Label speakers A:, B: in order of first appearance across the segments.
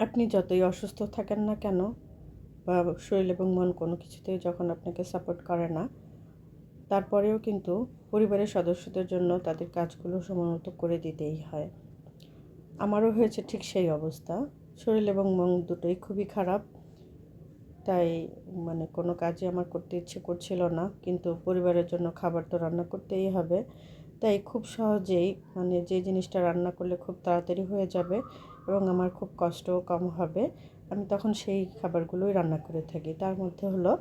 A: আপনি যতই অসুস্থ থাকেন না কেন বা শরীর এবং মন কোনো কিছুতেই যখন আপনাকে সাপোর্ট করে না, তারপরেও কিন্তু পরিবারের সদস্যদের জন্য তাদের কাজগুলো সময়মতো করে দিতেই হয়। আমারও হয়েছে ঠিক সেই অবস্থা। শরীর এবং মন দুটোই খুবই খারাপ। তাই মানে কোনো কাজই আমার করতে ইচ্ছে করছিল না। কিন্তু পরিবারের জন্য খাবার তো রান্না করতেই হবে। তাই খুব সহজেই মানে যে জিনিসটা রান্না করলে খুব তাড়াতাড়ি হয়ে যাবে এবং আমার খুব কষ্টও কম হবে, আমি তখন সেই খাবারগুলোই রান্না করে থাকি। তার মধ্যে হলো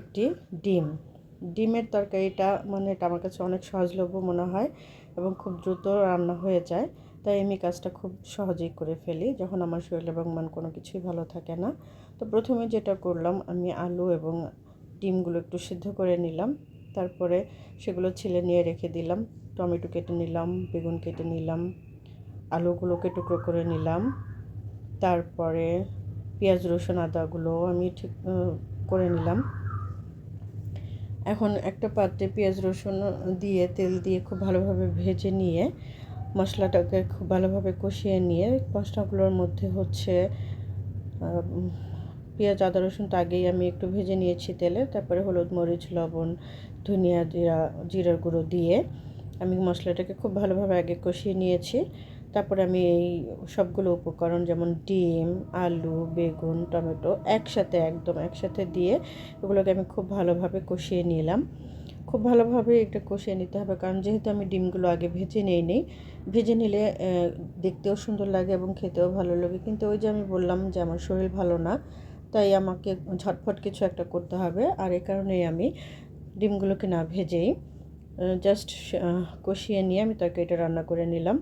A: একটি ডিম। ডিমের তরকারিটা মানে এটা আমার কাছে অনেক সহজলভ্য মনে হয় এবং খুব দ্রুত রান্না হয়ে যায়, তাই আমি কাজটা খুব সহজেই করে ফেলি যখন আমার শরীর এবং মন কোনো কিছুই ভালো থাকে না। তো প্রথমে যেটা করলাম, আমি আলু এবং ডিমগুলো একটু সিদ্ধ করে নিলাম। তারপরে সেগুলো ছিলে নিয়ে রেখে দিলাম। টমেটো কেটে নিলাম, বেগুন কেটে নিলাম, আলুগুলোকে টুকরো করে নিলাম। তারপরে পেঁয়াজ, রসুন, আদাগুলো আমি ঠিক করে নিলাম। এখন একটা পাত্রে পেঁয়াজ, রসুন দিয়ে তেল দিয়ে খুব ভালোভাবে ভেজে নিয়ে মশলাটাকে খুব ভালোভাবে কষিয়ে নিয়ে মশলাগুলোর মধ্যে হচ্ছে পেঁয়াজ, আদা রসুনটা আগেই আমি একটু ভেজে নিয়েছি তেলে। তারপরে হলুদ, মরিচ, লবণ, ধনিয়া, জিরা, জিরার গুঁড়ো দিয়ে আমি মশলাটাকে খুব ভালোভাবে আগে কষিয়ে নিয়েছি। তারপরে আমি এই সবগুলো উপকরণ যেমন ডিম, আলু, বেগুন, টমেটো একসাথে, একদম একসাথে দিয়ে এগুলোকে আমি খুব ভালোভাবে কষিয়ে নিলাম। খুব ভালোভাবে এটা কষিয়ে নিতে হবে কারণ যেহেতু আমি ডিমগুলো আগে ভেজে নেই নেই, ভেজে নিলে দেখতেও সুন্দর লাগে এবং খেতেও ভালো লাগে। কিন্তু ওই যে আমি বললাম যে আমার শরীর ভালো না তাই আমাকে ঝটফট কিছু একটা করতে হবে। আর এ কারণেই আমি ডিমগুলোকে না ভেজেই জাস্ট কষিয়ে নিয়ে আমি তরকারিটা রান্না করে নিলাম।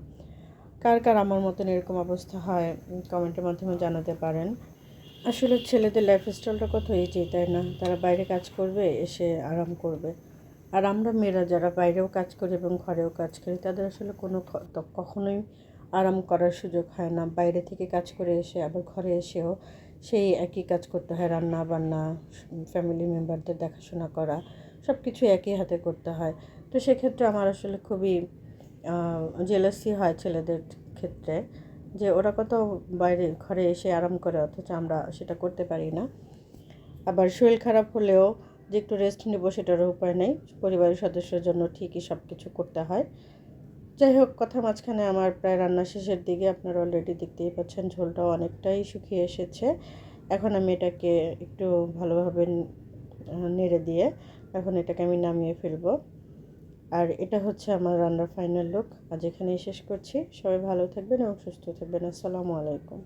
A: কার কার আমার মতন এরকম অবস্থা হয় কমেন্টের মাধ্যমে জানাতে পারেন। আসলে ছেলেদের লাইফস্টাইলটা কত ইজি তাই না? তারা বাইরে কাজ করবে, এসে আরাম করবে। আর আমরা মেয়েরা যারা বাইরেও কাজ করি এবং ঘরেও কাজ করি, তাদের আসলে কোনো কখনোই আরাম করার সুযোগ হয় না। বাইরে থেকে কাজ করে এসে, আবার ঘরে এসেও সেই একই কাজ করতে হয়। রান্না বান্না ফ্যামিলি মেম্বারদের দেখাশোনা করা সব কিছু একই হাতে করতে হয়। তো সেক্ষেত্রে আমার আসলে খুবই জেলাসি হয় ছেলেদের ক্ষেত্রে যে ওরা কত বাইরে ঘরে এসে আরাম করে, অথচ আমরা সেটা করতে পারি না। আবার শরীর খারাপ হলেও যে একটু রেস্ট নেব সেটারও উপায় নেই। পরিবারের সদস্যের জন্য ঠিকই সব কিছু করতে হয়। যাই হোক কথা মাঝখানে আমার প্রায় রান্না শেষের দিকে আপনারা অলরেডি দেখতেই পাচ্ছেন, ঝোলটাও অনেকটাই শুকিয়ে এসেছে। এখন আমি এটাকে একটু ভালোভাবে নেড়ে দিয়ে এখন এটাকে আমি নামিয়ে ফেলব। আর এটা হচ্ছে আমার রান্নার ফাইনাল লুক আজ এখানেই শেষ করছি। সবাই ভালো থাকবেন এবং সুস্থ থাকবেন। আসসালামু আলাইকুম।